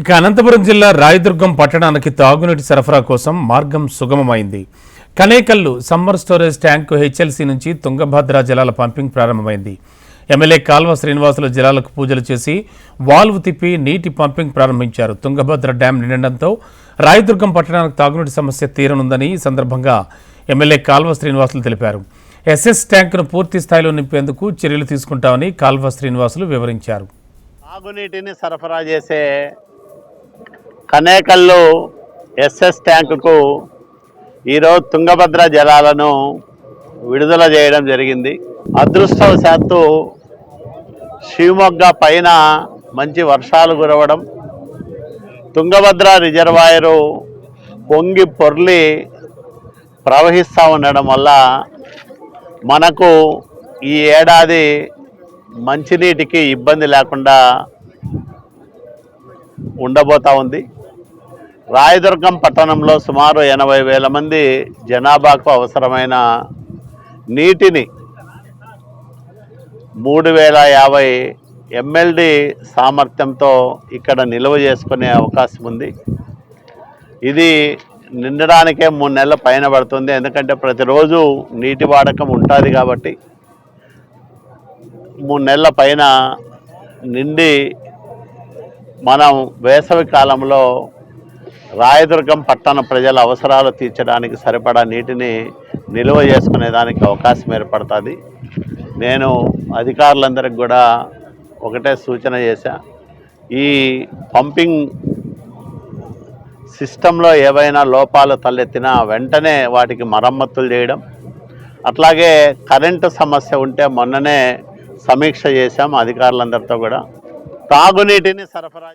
ఇక అనంతపురం జిల్లా రాయదుర్గం పట్టణానికి తాగునీటి సరఫరా కోసం మార్గం సుగమమైంది. Kanekallu summer storage tank HLC నుంచి తుంగభద్ర జలాల పంపింగ్ ప్రారంభమైంది. ఎమ్మెల్యే కాల్వ శ్రీనివాసులు జలాలకు పూజలు చేసి వాల్వ్ తిప్పి నీటి పంపింగ్ ప్రారంభించారు. తుంగభద్ర డ్యాం నిండడంతో రాయదుర్గం పట్టణానికి తాగునీటి సమస్య తీరనుందని ఈ సందర్భంగా ఎమ్మెల్యే కాల్వ శ్రీనివాసులు తెలిపారు. ఎస్ఎస్ ట్యాంకును పూర్తి స్థాయిలో నింపేందుకు చర్యలు తీసుకుంటామని కాల్వ శ్రీనివాసులు వివరించారు. తాగునీటిని సరఫరా చేసే కనేకల్లు ఎస్ఎస్ ట్యాంకుకు ఈరోజు తుంగభద్ర జలాలను విడుదల చేయడం జరిగింది. అదృష్టవశాత్తు శివమొగ్గ పైన మంచి వర్షాలు కురవడం తుంగభద్ర రిజర్వాయరు పొంగి పొర్లి ప్రవహిస్తూ ఉండడం వల్ల మనకు ఈ ఏడాది మంచినీటికి ఇబ్బంది లేకుండా ఉండబోతా ఉంది. రాయదుర్గం పట్టణంలో సుమారు ఎనభై వేల మంది జనాభాకు అవసరమైన నీటిని మూడు వేల యాభై ఎంఎల్డి సామర్థ్యంతో ఇక్కడ నిల్వ చేసుకునే అవకాశం ఉంది. ఇది నిండడానికే మూడు నెలల పైన పడుతుంది. ఎందుకంటే ప్రతిరోజు నీటి వాడకం ఉంటుంది కాబట్టి మూడు నెలల పైన నిండి మనం వేసవి కాలంలో రాయదుర్గం పట్టణ ప్రజల అవసరాలు తీర్చడానికి సరిపడా నీటిని నిల్వ చేసుకునే దానికి అవకాశం ఏర్పడుతుంది. నేను అధికారులందరికి కూడా ఒకటే సూచన చేశా. ఈ పంపింగ్ సిస్టంలో ఏవైనా లోపాలు తలెత్తినా వెంటనే వాటికి మరమ్మతులు చేయడం. అట్లాగే కరెంటు సమస్య ఉంటే మొన్ననే సమీక్ష చేశాం అధికారులందరితో కూడా. తాగునీటిని సరఫరా